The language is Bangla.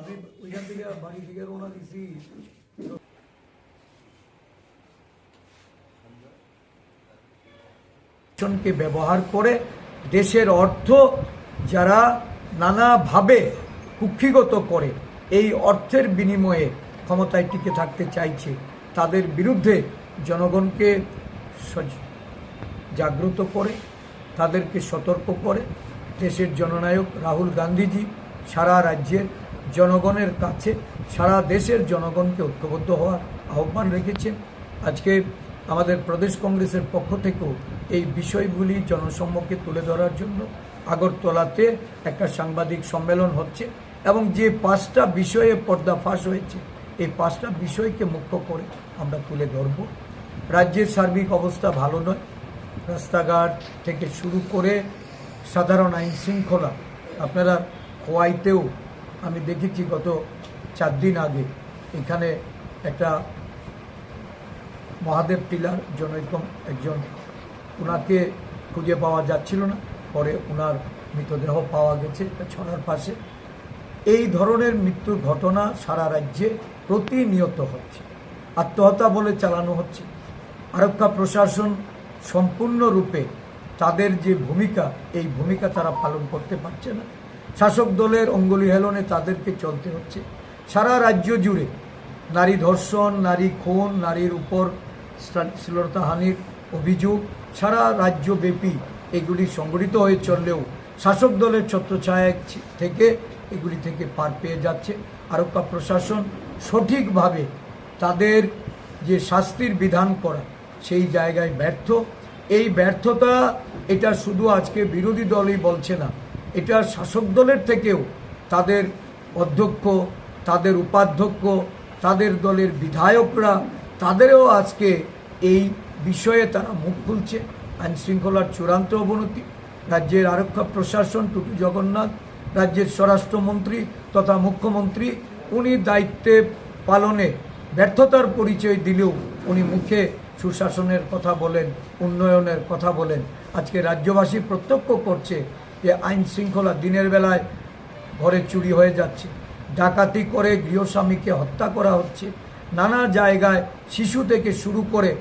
আমি ওইখান থেকে বাড়ি থেকে রওনা দিছি। কে ব্যবহার করে দেশের অর্থ যারা নানাভাবে কুক্ষিগত করে এই অর্থের বিনিময়ে ক্ষমতায় টিকে থাকতে চাইছে, তাদের বিরুদ্ধে জনগণকে জাগ্রত করে, তাদেরকে সতর্ক করে দেশের জননায়ক রাহুল গান্ধীজি সারা রাজ্যের জনগণের কাছে, সারা দেশের জনগণকে ঐক্যবদ্ধ হওয়ার আহ্বান রেখেছেন। আজকে আমাদের প্রদেশ কংগ্রেসের পক্ষ থেকেও এই বিষয়গুলি জনসম্মুখে তুলে ধরার জন্য আগরতলাতে একটা সাংবাদিক সম্মেলন হচ্ছে এবং যে পাঁচটা বিষয়ে পর্দা ফাঁস হয়েছে, এই পাঁচটা বিষয়কে মুখ্য করে আমরা তুলে ধরব। রাজ্যের সার্বিক অবস্থা ভালো নয়। রাস্তাঘাট থেকে শুরু করে সাধারণ আইন শৃঙ্খলা। আপনারা খোয়াইতেও আমি দেখেছি গত চার দিন আগে, এখানে একটা মহাদেব টিলার, জনৈকম একজন ওনাকে খুঁজে পাওয়া যাচ্ছিল না। পরে ওনার মৃতদেহ পাওয়া গেছে ছড়ার পাশে। এই ধরনের মৃত্যুর ঘটনা সারা রাজ্যে প্রতিনিয়ত হচ্ছে। আত্মহত্যা বলে চালানো হচ্ছে। আরক্ষা প্রশাসন সম্পূর্ণরূপে তাদের যে ভূমিকা, এই ভূমিকা তারা পালন করতে পারছে না। শাসক দলের অঙ্গুলি হেলনে তাদেরকে চলতে হচ্ছে। সারা রাজ্য জুড়ে নারী ধর্ষণ, নারী খুন, নারীর উপর শ্লীলতাহানির অভিযোগ, সারা রাজ্যব্যাপী এগুলি সংগঠিত হয়ে চললেও শাসক দলের ছত্রছায়া থেকে এগুলি থেকে পার পেয়ে যাচ্ছে। আরক্ষা প্রশাসন সঠিকভাবে তাদের যে শাস্তির বিধান করা, সেই জায়গায় ব্যর্থ। এই ব্যর্থতা এটা শুধু আজকে বিরোধী দলই বলছে না, এটা শাসক দলের থেকেও তাদের অধ্যক্ষ, তাদের উপাধ্যক্ষ, তাদের দলের বিধায়করা, তাদেরও আজকে এই বিষয়ে তারা মুখ খুলছে। আইন শৃঙ্খলার চূড়ান্ত অবনতি, রাজ্যের আরক্ষা প্রশাসন টুটু জগন্নাথ, রাজ্যের স্বরাষ্ট্রমন্ত্রী তথা মুখ্যমন্ত্রী, উনি দায়িত্বে পালনে ব্যর্থতার পরিচয় দিলেও উনি মুখে সুশাসনের কথা বলেন, উন্নয়নের কথা বলেন। আজকে রাজ্যবাসী প্রত্যক্ষ করছে যে আইন শৃঙ্খলা দিনের বেলায় ঘরে চুরি হয়ে যাচ্ছে। ডাকাতি করে গৃহস্বামীকে হত্যা করা হচ্ছে। নানা জায়গায় শিশু থেকে শুরু করে